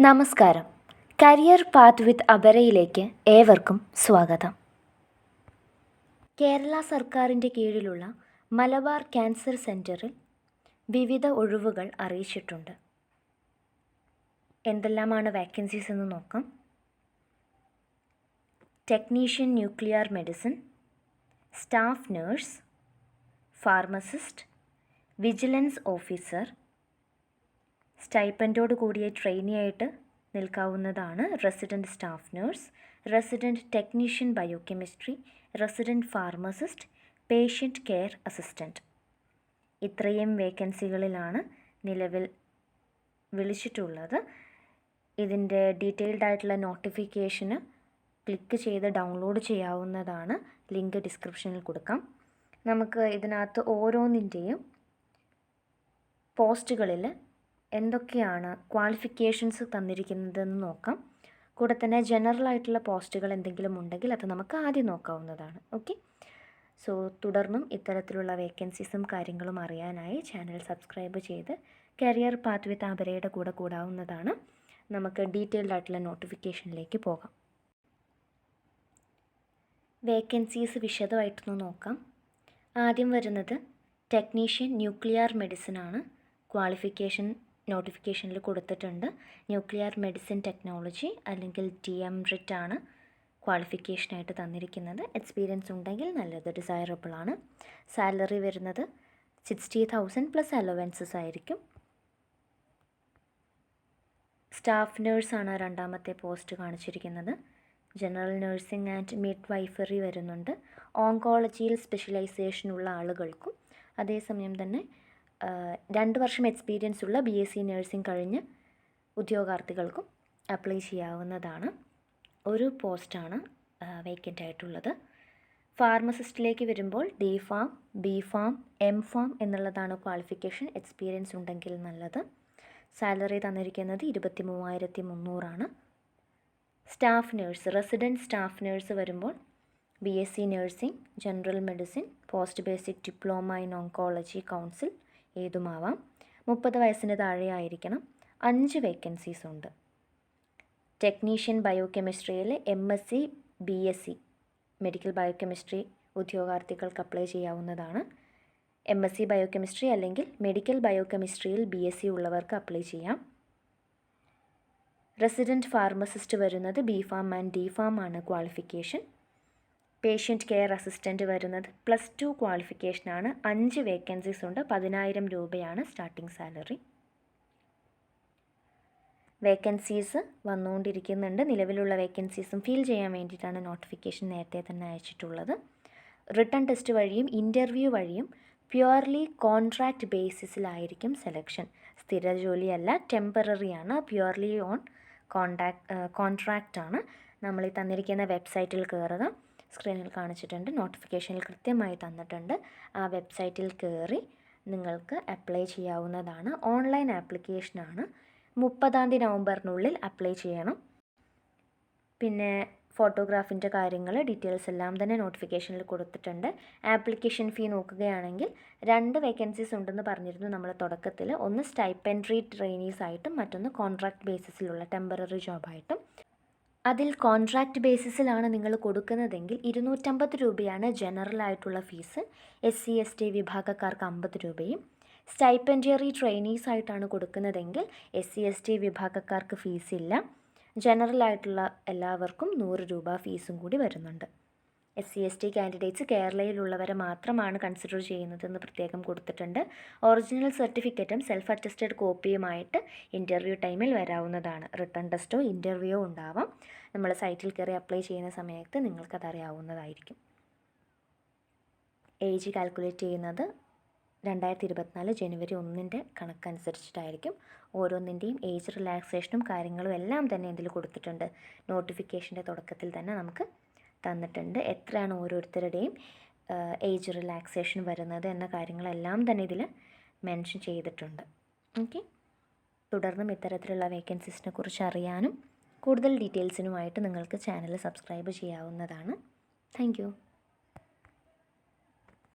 നമസ്കാരം. Career path വിത്ത് അപരയിലേക്ക് ഏവർക്കും സ്വാഗതം. കേരള സർക്കാരിന്റെ കീഴിലുള്ള മലബാർ ക്യാൻസർ സെന്ററിൽ വിവിധ ഒഴിവുകൾ അറിയിച്ചിട്ടുണ്ട്. എന്തെല്ലാമാണ് വാക്കൻസീസ് എന്ന് നോക്കാം. Technician nuclear medicine staff nurse pharmacist vigilance officer സ്റ്റൈപ്പന്റോട് കൂടിയ ട്രെയിനിയായിട്ട് നിൽക്കാവുന്നതാണ് resident staff nurse resident technician biochemistry resident pharmacist patient care assistant ഇത്രയും വേക്കൻസികളിലാണ് നിലവിൽ വിളിച്ചിട്ടുള്ളത്. ഇതിന്റെ ഡീറ്റെയിൽഡ് ആയിട്ടുള്ള നോട്ടിഫിക്കേഷന് ക്ലിക്ക് ചെയ്ത് ഡൗൺലോഡ് ചെയ്യാവുന്നതാണ്. ലിങ്ക് ഡിസ്ക്രിപ്ഷനിൽ കൊടുക്കാം. നമുക്ക് ഇതിനകത്ത് ഓരോന്നിന്റെയും പോസ്റ്റുകളിൽ എന്തൊക്കെയാണ് ക്വാളിഫിക്കേഷൻസ് തന്നിരിക്കുന്നതെന്ന് നോക്കാം. കൂടെ തന്നെ ജനറൽ ആയിട്ടുള്ള പോസ്റ്റുകൾ എന്തെങ്കിലും ഉണ്ടെങ്കിൽ അത് നമുക്ക് ആദ്യം നോക്കാവുന്നതാണ്. ഓക്കെ സോ തുടർന്നും ഇത്തരത്തിലുള്ള വേക്കൻസീസും കാര്യങ്ങളും അറിയാനായി ചാനൽ സബ്സ്ക്രൈബ് ചെയ്ത് കരിയർ പാത്ത് വിത്ത് ആബരയുടെ കൂടെ കൂടാവുന്നതാണ്. നമുക്ക് ഡീറ്റെയിൽഡ് ആയിട്ടുള്ള നോട്ടിഫിക്കേഷനിലേക്ക് പോകാം. വേക്കൻസീസ് വിശദമായിട്ടൊന്ന് നോക്കാം. ആദ്യം വരുന്നത് ടെക്നീഷ്യൻ ന്യൂക്ലിയർ മെഡിസിൻ ആണ്. ക്വാളിഫിക്കേഷൻ നോട്ടിഫിക്കേഷനിൽ കൊടുത്തിട്ടുണ്ട്. ന്യൂക്ലിയർ മെഡിസിൻ ടെക്നോളജി അല്ലെങ്കിൽ ഡി എം റിറ്റ് ആണ് ക്വാളിഫിക്കേഷനായിട്ട് തന്നിരിക്കുന്നത്. എക്സ്പീരിയൻസ് ഉണ്ടെങ്കിൽ നല്ലത് ഡിസൈറബിൾ ആണ്. സാലറി വരുന്നത് സിക്സ്റ്റി തൗസൻഡ് പ്ലസ് അലവൻസസ് ആയിരിക്കും. സ്റ്റാഫ് നേഴ്സാണ് രണ്ടാമത്തെ പോസ്റ്റ് കാണിച്ചിരിക്കുന്നത്. General nursing and midwifery വരുന്നുണ്ട്. ഓങ്കോളജിയിൽ സ്പെഷ്യലൈസേഷൻ ഉള്ള ആളുകൾക്കും അതേസമയം തന്നെ രണ്ട് വർഷം എക്സ്പീരിയൻസ് ഉള്ള ബി എസ് സി നഴ്സിംഗ് കഴിഞ്ഞ് ഉദ്യോഗാർത്ഥികൾക്കും അപ്ലൈ ചെയ്യാവുന്നതാണ്. ഒരു പോസ്റ്റാണ് വേക്കന്റ് ആയിട്ടുള്ളത്. ഫാർമസിസ്റ്റിലേക്ക് വരുമ്പോൾ D pharm B pharm M pharm എന്നുള്ളതാണ് ക്വാളിഫിക്കേഷൻ എക്സ്പീരിയൻസ് ഉണ്ടെങ്കിൽ നല്ലത്. സാലറി തന്നിരിക്കുന്നത് ഇരുപത്തി മൂവായിരത്തി മുന്നൂറാണ് staff nurse resident staff nurse വരുമ്പോൾ B S C nursing general medicine post basic diploma in oncology council ഏതുമാവാം? മുപ്പത് വയസ്സിന് താഴെ ആയിരിക്കണം അഞ്ച് വേക്കൻസീസ് ഉണ്ട്. Technician ബയോകെമിസ്ട്രിയിൽ M S C B S C medical biochemistry ഉദ്യോഗാർത്ഥികൾക്ക് അപ്ലൈ ചെയ്യാവുന്നതാണ്. എം എസ് സി ബയോകെമിസ്ട്രി അല്ലെങ്കിൽ മെഡിക്കൽ ബയോകെമിസ്ട്രിയിൽ ബി എസ് സി ഉള്ളവർക്ക് അപ്ലൈ ചെയ്യാം. റെസിഡന്റ് ഫാർമസിസ്റ്റ് വരുന്നത് B pharm and D pharm ആണ് ക്വാളിഫിക്കേഷൻ പേഷ്യന്റ് കെയർ അസിസ്റ്റന്റ് വരുന്നത് പ്ലസ് ടു ക്വാളിഫിക്കേഷനാണ് അഞ്ച് വേക്കൻസീസ് ഉണ്ട്. പതിനായിരം രൂപയാണ് സ്റ്റാർട്ടിംഗ് സാലറി വേക്കൻസീസ് വന്നുകൊണ്ടിരിക്കുന്നുണ്ട്. നിലവിലുള്ള വേക്കൻസീസും ഫിൽ ചെയ്യാൻ വേണ്ടിയിട്ടാണ് നോട്ടിഫിക്കേഷൻ നേരത്തെ തന്നെ അയച്ചിട്ടുള്ളത്. റിട്ടേൺ ടെസ്റ്റ് വഴിയും ഇന്റർവ്യൂ വഴിയും പ്യുവർലി കോൺട്രാക്റ്റ് ബേസിസിലായിരിക്കും സെലക്ഷൻ സ്ഥിര ജോലിയല്ല ടെമ്പററി ആണ്. പ്യുവർലി ഓൺ കോൺട്രാക്റ്റ് ആണ്. നമ്മൾ ഈ തന്നിരിക്കുന്ന വെബ്സൈറ്റിൽ കയറുക സ്ക്രീനിൽ കാണിച്ചിട്ടുണ്ട്. നോട്ടിഫിക്കേഷനിൽ കൃത്യമായി തന്നിട്ടുണ്ട്. ആ വെബ്സൈറ്റിൽ കയറി നിങ്ങൾക്ക് അപ്ലൈ ചെയ്യാവുന്നതാണ്. ഓൺലൈൻ ആപ്ലിക്കേഷനാണ്. മുപ്പതാം തീയതി നവംബറിനുള്ളിൽ അപ്ലൈ ചെയ്യണം. പിന്നെ ഫോട്ടോഗ്രാഫിന്റെ കാര്യങ്ങൾ ഡീറ്റെയിൽസ് എല്ലാം തന്നെ നോട്ടിഫിക്കേഷനിൽ കൊടുത്തിട്ടുണ്ട്. ആപ്ലിക്കേഷൻ ഫീ നോക്കുകയാണെങ്കിൽ രണ്ട് വേക്കൻസീസ് ഉണ്ടെന്ന് പറഞ്ഞിരുന്നു നമ്മൾ തുടക്കത്തിൽ. ഒന്ന് സ്റ്റൈപ്പൻട്രി ട്രെയിനീസ് ആയിട്ടും മറ്റൊന്ന് കോൺട്രാക്ട് ബേസിസിലുള്ള ടെമ്പററി ജോബായിട്ടും. അതിൽ കോൺട്രാക്റ്റ് ബേസിസിലാണ് നിങ്ങൾ കൊടുക്കുന്നതെങ്കിൽ ഇരുന്നൂറ്റമ്പത് രൂപയാണ് ജനറൽ ആയിട്ടുള്ള fees S C S T വിഭാഗക്കാർക്ക് അമ്പത് രൂപയും. സ്റ്റൈപ്പൻഡിയറി ട്രെയിനീസ് ആയിട്ടാണ് കൊടുക്കുന്നതെങ്കിൽ എസ് സി എസ് ടി വിഭാഗക്കാർക്ക് ഫീസില്ല ജനറൽ ആയിട്ടുള്ള എല്ലാവർക്കും നൂറ് രൂപ ഫീസും കൂടി വരുന്നുണ്ട്. S C S T candidates കേരളയിലുള്ളവരെ മാത്രമാണ് കൺസിഡർ ചെയ്യുന്നതെന്ന് പ്രത്യേകം കൊടുത്തിട്ടുണ്ട്. ഒറിജിനൽ സർട്ടിഫിക്കറ്റും സെൽഫ് അറ്റസ്റ്റഡ് കോപ്പിയുമായിട്ട് ഇന്റർവ്യൂ ടൈമിൽ വരാവുന്നതാണ്. റിട്ടേൺ ടെസ്റ്റോ ഇന്റർവ്യൂയോ ഉണ്ടാവാം. നമ്മൾ സൈറ്റിൽ കയറി അപ്ലൈ ചെയ്യുന്ന സമയത്ത് നിങ്ങൾക്കത് അറിയാവുന്നതായിരിക്കും ഏജ് കാൽക്കുലേറ്റ് ചെയ്യുന്നത് രണ്ടായിരത്തി ഇരുപത്തിനാല് ജനുവരി ഒന്നിന്റെ കണക്കനുസരിച്ചിട്ടായിരിക്കും. ഓരോന്നിന്റെയും ഏജ് റിലാക്സേഷനും കാര്യങ്ങളും എല്ലാം തന്നെ ഇതിൽ കൊടുത്തിട്ടുണ്ട്. നോട്ടിഫിക്കേഷന്റെ തുടക്കത്തിൽ തന്നെ നമുക്ക് തന്നിട്ടുണ്ട്. എത്രയാണ് ഓരോരുത്തരുടെയും ഏജ് റിലാക്സേഷൻ വരുന്നത് എന്ന കാര്യങ്ങളെല്ലാം തന്നെ ഇതിൽ മെൻഷൻ ചെയ്തിട്ടുണ്ട്. ഓക്കെ തുടർന്നും ഇത്തരത്തിലുള്ള വേക്കൻസീസിനെ കുറിച്ച് അറിയാനും കൂടുതൽ ഡീറ്റെയിൽസിനുമായിട്ട് നിങ്ങൾക്ക് ചാനൽ സബ്സ്ക്രൈബ് ചെയ്യാവുന്നതാണ്. താങ്ക്